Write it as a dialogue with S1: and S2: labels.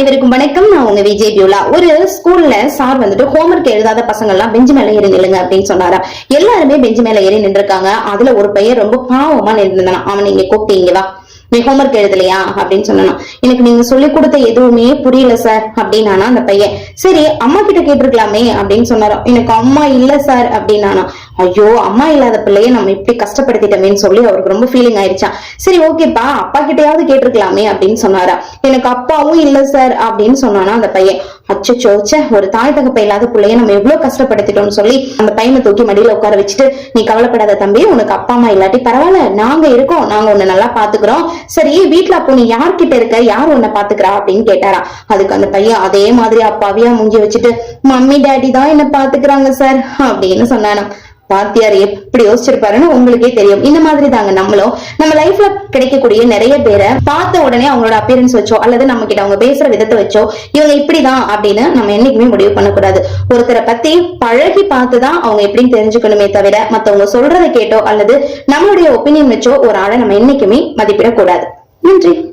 S1: அனைவருக்கும் வணக்கம். நான் உங்க விஜய் பியூலா. ஒரு ஸ்கூல்ல சார் வந்துட்டு ஹோம்ஒர்க் எழுதாத பசங்க எல்லாம் பெஞ்சு மேல ஏறி நில்லுங்க அப்படின்னு சொன்னாரா? எல்லாருமே பெஞ்சு மேல ஏறி நின்றுருக்காங்க. அதுல ஒரு பையன் ரொம்ப பாவமா நின்றுந்தானா அவன் நீங்க கூப்பிட்டீங்களா நீ ஹோம்ஒர்க் எழுதலையா அப்படின்னு சொன்னானா எனக்கு நீங்க சொல்லி கொடுத்த எதுவுமே புரியல சார் அப்படின்னானா அந்த பையன். சரி அம்மா கிட்ட கேட்டிருக்கலாமே அப்படின்னு சொன்னாராம் எனக்கு அம்மா இல்ல சார் அப்படின்னானா. ஐயோ அம்மா இல்லாத பிள்ளைய நம்ம இப்படி கஷ்டப்படுத்திட்டோமேன்னு சொல்லி அவருக்கு ரொம்ப ஃபீலிங் ஆயிடுச்சா சரி ஓகேப்பா அப்பா கிட்டயாவது கேட்டிருக்கலாமே அப்படின்னு சொன்னாரா. எனக்கு அப்பாவும் இல்ல சார் அப்படின்னு சொன்னானா அந்த பையன். அச்சோ ஒரு தாய் தகப்ப இல்லாத பிள்ளைய நம்ம எவ்வளவு கஷ்டப்படுத்திட்டோம்னு சொல்லி அந்த பையனை தூக்கி மடியில உட்கார வச்சுட்டு நீ கவலைப்படாத தம்பி உனக்கு அப்பா அம்மா இல்லாட்டி பரவாயில்ல நாங்க இருக்கோம் நாங்க உன்னை நல்லா பாத்துக்கிறோம். சரி வீட்டுல அப்போ நீ யார்கிட்ட இருக்க? யார் உன்னை பாத்துக்கிறா? அப்படின்னு கேட்டாரா. அதுக்கு அந்த பையன் அதே மாதிரி அப்பாவியா முங்கி வச்சுட்டு மம்மி டேடி தான் என்ன பாத்துக்கிறாங்க சார் அப்படின்னு சொன்னானா. வாத்தியார் எப்படி யோசிச்சிருப்பாருன்னு உங்களுக்கே தெரியும். இந்த மாதிரி தாங்க நம்மளும். நம்ம லைஃப்ல கிடைக்கக்கூடிய நிறைய பேரை பார்த்த உடனே அவங்களோட அப்பியரன்ஸ் வச்சோ அல்லது நம்ம கிட்ட அவங்க பேசுற விதத்தை வச்சோ இவங்க இப்படிதான் அப்படின்னு நம்ம என்னைக்குமே முடிவு பண்ணக்கூடாது. ஒருத்தரை பத்தி பழகி பார்த்துதான் அவங்க எப்படின்னு தெரிஞ்சுக்கணுமே தவிர மத்தவங்க சொல்றதை கேட்டோ அல்லது நம்மளுடைய ஒப்பீனியன் வச்சோ ஒரு ஆளை நம்ம என்னைக்குமே மதிப்பிடக்கூடாது. நன்றி.